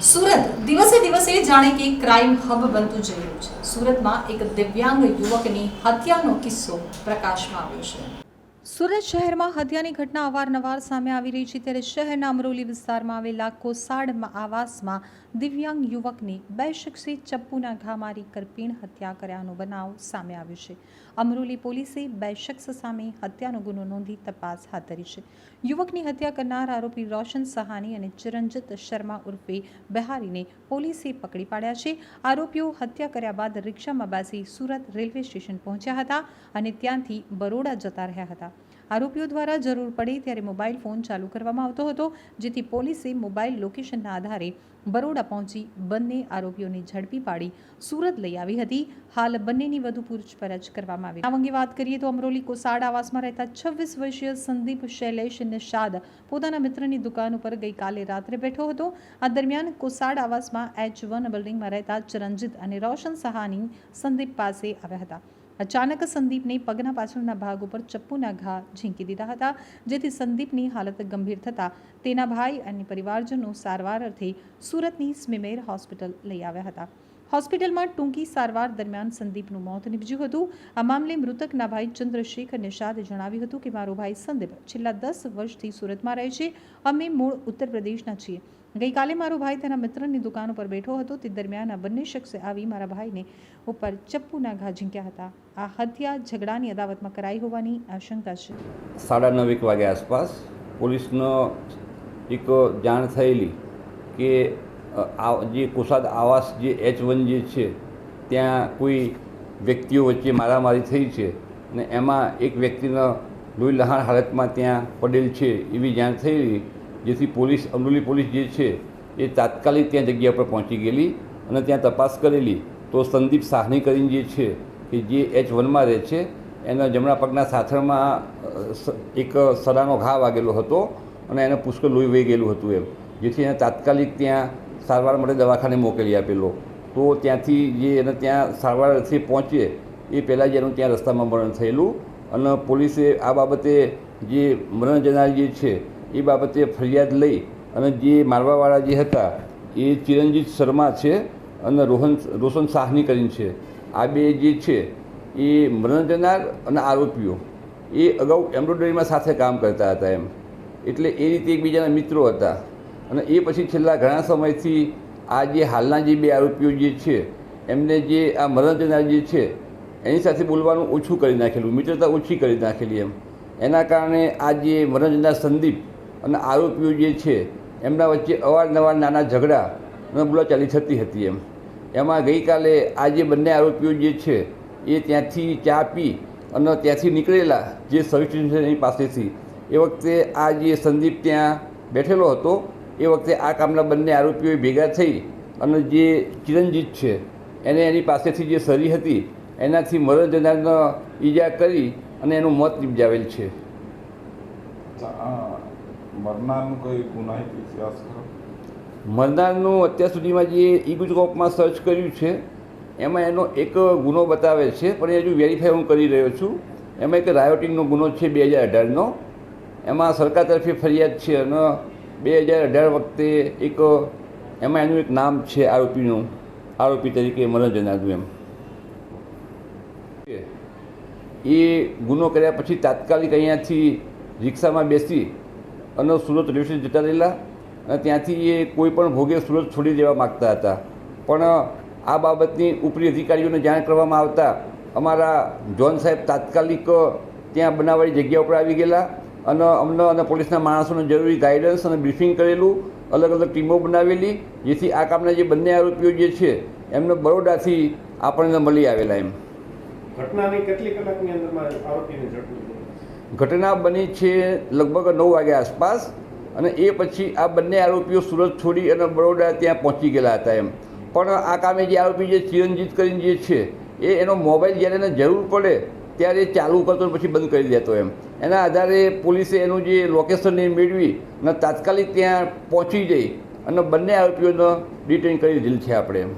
સુરત દિવસે દિવસે જાણે કે ક્રાઇમ હબ બનતું જઈ રહ્યું છે. સુરતમાં એક દિવ્યાંગ યુવકની હત્યાનો કિસ્સો પ્રકાશમાં આવ્યો છે. સુરત શહેરમાં હત્યાની ઘટના અવારનવાર સામે આવી રહી છે. ત્યારે શહેરના અમરોલી વિસ્તારમાં આવેલા કોસાડ આવાસમાં દિવ્યાંગ યુવકની બે શખ્સે ચપ્પુના ઘા મારી કરપીણ હત્યા કર્યાનો બનાવ સામે આવ્યો છે. અમરોલી પોલીસે બે શખ્સ સામે હત્યાનો ગુનો નોંધી તપાસ હાથ ધરી છે. યુવકની હત્યા કરનાર આરોપી રોશન સહાની અને ચિરંજીત શર્મા ઉર્ફે બહારીને પોલીસે પકડી પાડ્યા છે. આરોપીઓ હત્યા કર્યા બાદ રિક્ષામાં બેસી સુરત રેલવે સ્ટેશન પહોંચ્યા હતા અને ત્યાંથી બરોડા જતા રહ્યા હતા. આરોપીઓ દ્વારા જરૂર પડી ત્યારે મોબાઈલ ફોન ચાલુ કરવામાં આવતો હતો, જેથી પોલીસે મોબાઈલ લોકેશનના આધારે બરોડા પહોંચી બંને આરોપીઓને ઝડપી પાડી સુરત લઈ આવી હતી. હાલ બંનેની વધુ પૂછપરછ કરવામાં આવી. આ અંગે વાત કરીએ તો અમરોલી કોસાડ આવાસમાં રહેતા છવ્વીસ વર્ષીય સંદીપ શૈલેષ નિષાદ પોતાના મિત્રની દુકાન ઉપર ગઈકાલે રાત્રે બેઠો હતો. આ દરમિયાન કોસાડ આવાસમાં એચ વન બિલ્ડિંગમાં રહેતા ચરણજીત અને રોશન સહાની સંદીપ પાસે આવ્યા હતા. અચાનક સંદીપને પગના પાછળના ભાગ ઉપર ચપ્પુના ઘા ઝીંકી દીધા હતા, જેથી સંદીપની હાલત ગંભીર થતાં તેના ભાઈ અને પરિવારજનો સારવાર અર્થે સુરતની સ્મિમેર હોસ્પિટલ લઈ આવ્યા હતા. હોસ્પિટલમાં ટૂંકી સારવાર દરમિયાન સંદીપનું મોત નીપજ્યું હતું. આ મામલે મૃતકના ભાઈ ચંદ્રશેખર નિષાદે જણાવ્યું હતું કે મારો ભાઈ સંદીપ છેલ્લા દસ વર્ષથી સુરતમાં રહે છે. અમે મૂળ ઉત્તર પ્રદેશના છીએ. ગઈકાલે મારો ભાઈ તેના મિત્રની દુકાન ઉપર બેઠો હતો. તે દરમિયાન આ બંને શખ્સે આવી મારા ભાઈને ઉપર ચપ્પુના ઘા ઝીંક્યા હતા. આ હત્યા ઝઘડાની અદાવતમાં કરાઈ હોવાની આશંકા છે. સાડા નવ એક વાગ્યા આસપાસ પોલીસનો એક જાણ થયેલી કે આ જે કુસાદ આવાસ જે એચ વન જે છે, ત્યાં કોઈ વ્યક્તિઓ વચ્ચે મારામારી થઈ છે અને એમાં એક વ્યક્તિનો લોહી લહાણ હાલતમાં ત્યાં પડેલ છે એવી જાણ થયેલી જેથી પોલીસ, અમરોલી પોલીસ જે છે, એ તાત્કાલિક ત્યાં જગ્યા પર પહોંચી ગયેલી અને ત્યાં તપાસ કરેલી. તો સંદીપ સાહની કરીને જે છે, કે જે એચ વનમાં રહે છે, એના જમણા પગના સાથળમાં એક સડાનો ઘા વાગેલો હતો અને એને પુષ્કળ લોહી વહી ગયેલું હતું એમ. જેથી એને તાત્કાલિક ત્યાં સારવાર માટે દવાખાને મોકલી આપેલો. તો ત્યાંથી જે એને ત્યાં સારવારથી પહોંચે, એ પહેલાં જ એનું ત્યાં રસ્તામાં મરણ થયેલું અને પોલીસે આ બાબતે જે મરણ જનાર જે છે એ બાબતે ફરિયાદ લઈ અને જે મારવાવાળા જે હતા, એ ચિરંજીત શર્મા છે અને રોહન, રોશન સાહની કરીને છે. આ બે જે છે, એ મરણ જનાર અને આરોપીઓ. એ અગાઉ એમ્બ્રોઇડરીમાં સાથે કામ કરતા હતા એમ. એટલે એ રીતે એકબીજાના મિત્રો હતા. અને એ પછી છેલ્લા ઘણા સમયથી આ જે હાલના જે બે આરોપીઓ જે છે, એમને જે આ મરણ જનાર જે છે, એની સાથે બોલવાનું ઓછું કરી નાખેલું, મિત્રતા ઓછી કરી નાખેલી એમ. એના કારણે આ જે મરણ જનાર સંદીપ અને આરોપીઓ જે છે, એમના વચ્ચે અવારનવાર નાના ઝઘડા બોલાચાલી થતી હતી એમ. એમાં ગઈકાલે આ જે બંને આરોપીઓ જે છે, એ ત્યાંથી ચા પી અને ત્યાંથી નીકળેલા જે સર્વિસ સ્ટેશનની પાસેથી, એ વખતે આ જે સંદીપ ત્યાં બેઠેલો હતો, એ વખતે આ કામના બંને આરોપીઓ ભેગા થઈ અને જે ચિરંજીત છે, એને એની પાસેથી જે સરી હતી, એનાથી મરણ જનારનો ઈજા કરી અને એનું મોત નિપજાવેલ છે. મરનારનું કોઈ ગુનાહિત ઇતિહાસ ખરો? મરનારનું અત્યાર સુધીમાં જે ઈ ગુજરાતમાં સર્ચ કર્યું છે, એમાં એનો એક ગુનો બતાવે છે, પણ એ હજુ વેરીફાઈ હું કરી રહ્યો છું. એમાં એક રાયોટિંગનો ગુનો છે બે હજાર અઢારનો. એમાં સરકાર તરફે ફરિયાદ છે અને બે હજાર અઢાર વખતે એક, એમાં એનું એક નામ છે આરોપીનું, આરોપી તરીકે જનારનું એમ. એ ગુનો કર્યા પછી તાત્કાલિક અહીંયાથી રિક્ષામાં બેસી અને સુરત રેલવે સ્ટેશન જતા રહેલા. અને ત્યાંથી એ કોઈ પણ ભોગે સુરત છોડી દેવા માગતા હતા. પણ આ બાબતની ઉપરી અધિકારીઓને જાણ કરવામાં આવતા અમારા જોન સાહેબ તાત્કાલિક ત્યાં બનાવવાની જગ્યા ઉપર આવી ગયેલા. અને અમને અને પોલીસના માણસોને જરૂરી ગાઈડન્સ અને બ્રીફિંગ કરેલું. અલગ અલગ ટીમો બનાવેલી, જેથી આ કામના જે બંને આરોપીઓ જે છે, એમને બરોડાથી આપણને મળી આવેલા એમ. ઘટનાની કેટલી કલાકની અંદરમાં આરોપીને ઝડપી? ઘટના બની છે લગભગ નવ વાગ્યા આસપાસ અને એ પછી આ બંને આરોપીઓ સુરત છોડી અને બરોડા ત્યાં પહોંચી ગયેલા હતા એમ. પણ આ કામે જે આરોપી જે ચિરંજીત કરીને જે છે, એ એનો મોબાઈલ જ્યારે એને જરૂર પડે ત્યારે ચાલુ કરતો પછી બંધ કરી દેતો એમ. એના આધારે પોલીસે એનું જે લોકેશન એ મેળવી અને તાત્કાલિક ત્યાં પહોંચી જઈ અને બંને આરોપીઓને ડિટેન કરી દીધેલ છે આપણે એમ.